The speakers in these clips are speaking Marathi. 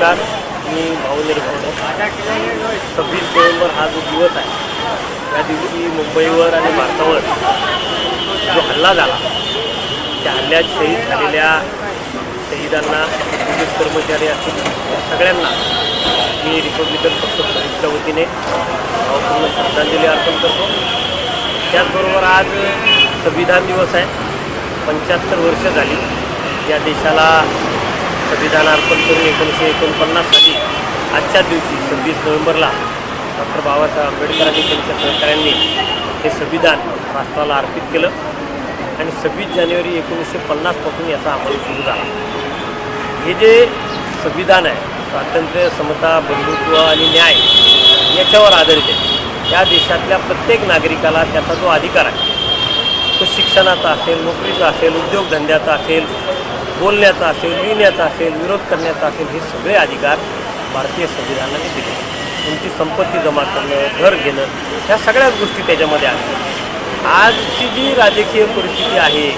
नमस्कार मी भाऊ निर्भवणे सव्वीस नोव्हेंबर हा जो दिवस आहे त्या दिवशी मुंबईवर आणि भारतावर जो हल्ला झाला त्या हल्ल्यात शहीद झालेल्या शहीदांना पोलीस कर्मचारी असतील या सगळ्यांना मी रिपब्लिकन पक्ष प्रदेशच्या वतीने भावपूर्ण श्रद्धांजली अर्पण करतो. त्याचबरोबर आज संविधान दिवस आहे पंच्याहत्तर वर्ष झाली या देशाला संविधान अर्पण करून एकोणीसशे एकोणपन्नास साली आजच्या दिवशी सव्वीस नोव्हेंबरला डॉक्टर बाबासाहेब आंबेडकरांनी त्यांच्या सहकाऱ्यांनी हे संविधान राष्ट्राला अर्पित केलं आणि सव्वीस जानेवारी एकोणीसशे पन्नासपासून याचा अंमल सुरू झाला. हे जे संविधान आहे स्वातंत्र्य समता बंधुत्व आणि न्याय याच्यावर आधारित आहे. या देशातल्या प्रत्येक नागरिकाला त्याचा जो अधिकार आहे तो शिक्षणाचा असेल नोकरीचा असेल उद्योगधंद्याचा असेल बोलण्याचा असेल लिहिण्याचा असेल विरोध करण्याचा असेल हे सगळे अधिकार भारतीय संविधानाने दिले. तुमची संपत्ती जमा करणं घर घेणं ह्या सगळ्याच गोष्टी त्याच्यामध्ये आहेत. आजची जी राजकीय परिस्थिती आहे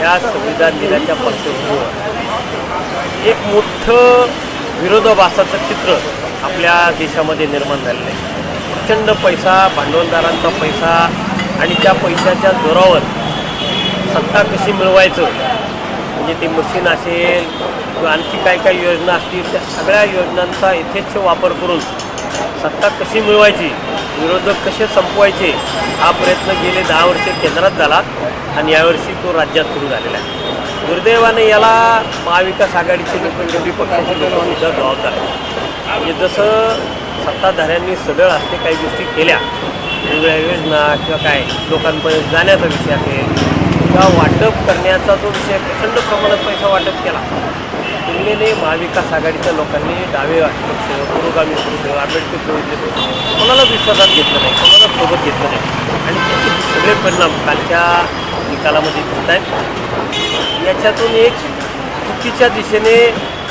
या संविधान दिनाच्या पार्श्वभूमीवर एक मोठं विरोधाभासाचं चित्र आपल्या देशामध्ये निर्माण झालेलं आहे. प्रचंड पैसा भांडवलदारांचा पैसा आणि त्या पैशाच्या जोरावर सत्ता कशी मिळवायचं म्हणजे ते मशीन असेल किंवा आणखी काय काय योजना असतील त्या सगळ्या योजनांचा यथेच्छ वापर करून सत्ता कशी मिळवायची विरोधक कसे संपवायचे हा प्रयत्न गेले दहा वर्षे केंद्रात झाला आणि यावर्षी तो राज्यात सुरू झालेला आहे. दुर्दैवाने याला महाविकास आघाडीचे लोक विरोधी पक्षाचे लोक जबाबदार आहे म्हणजे जसं सत्ताधाऱ्यांनी सदळ असते काही गोष्टी केल्या वेगवेगळ्या योजना किंवा काय लोकांपर्यंत जाण्याचा विषय असेल किंवा वाटप करण्याचा जो विषय प्रचंड प्रमाणात पैसा वाटप केला. तुलनेने महाविकास आघाडीच्या लोकांनी डावे पक्ष पुरोगामी पक्ष आंबेडकर चळवळीतले पक्ष कोणाला विश्वासात घेतलं नाही कोणाला सोबत घेतलं नाही? आणि त्याचे सगळे परिणाम कालच्या निकालामध्ये दिसत आहेत. याच्यातून एक चुकीच्या दिशेने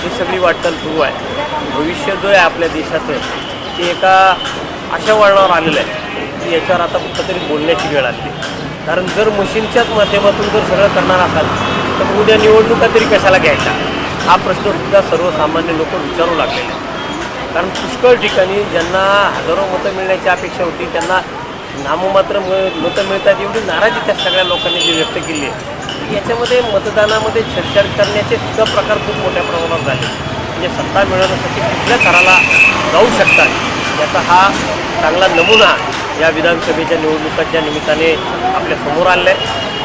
ही सगळी वाटचाल सुरू आहे. भविष्य जो आहे आपल्या देशाचं ते एका अशा वळणावर आलेलं आहे. की याच्यावर आता कुठंतरी बोलण्याची वेळ आली. कारण जर मशीनच्याच माध्यमातून जर सगळं करणार असाल तर उद्या निवडणुका तरी कशाला घ्यायच्या? हा प्रश्नसुद्धा सर्वसामान्य लोक विचारू लागलेले आहेत. कारण पुष्कळ ठिकाणी ज्यांना हजारो मतं मिळण्याची अपेक्षा होती त्यांना नाममात्र म मतं मिळतात एवढी नाराजी त्या सगळ्या लोकांनी जी व्यक्त केली आहे. याच्यामध्ये मतदानामध्ये छेडछाड करण्याचे सुद्धा प्रकार खूप मोठ्या प्रमाणात झाले. म्हणजे सत्ता मिळवण्यासाठी कुठल्या थराला जाऊ शकतात याचा हा चांगला नमुना या विधानसभेच्या निवडणुकांच्या निमित्ताने आपल्यासमोर आलेला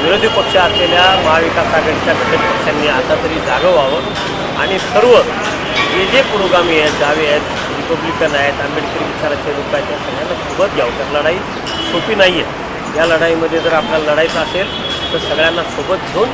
विरोधी पक्ष असलेल्या महाविकास आघाडीच्या घटक पक्षांनी आता तरी जागं व्हावं. आणि सर्व जे जे पुरोगामी आहेत जावे आहेत रिपब्लिकन आहेत आंबेडकरी विचाराचे लोक आहेत त्या सगळ्यांना सोबत घ्यावं. तर लढाई सोपी नाही आहे या लढाईमध्ये जर आपल्याला लढायचं असेल तर सगळ्यांना सोबत घेऊन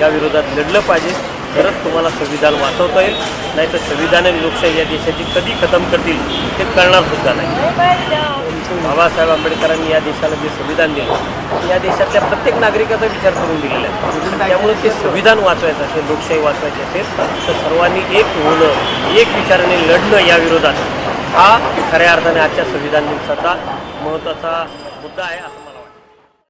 या विरोधात लढलं पाहिजे. तरच तुम्हाला संविधान वाचवता येईल. नाही तर संविधान आणि लोकशाही या देशाची कधी खतम करतील ते कळणार सुद्धा नाही. बाबासाहेब आंबेडकरांनी या देशाला जे संविधान दिलं या देशातल्या प्रत्येक नागरिकाचा विचार करून दिलेला आहे. त्यामुळे ते संविधान वाचवायचं असेल लोकशाही वाचवायची असेल तर सर्वांनी एक होणं एक विचाराने लढणं या विरोधात. हा खऱ्या अर्थाने आजच्या संविधान दिवसाचा महत्त्वाचा मुद्दा आहे.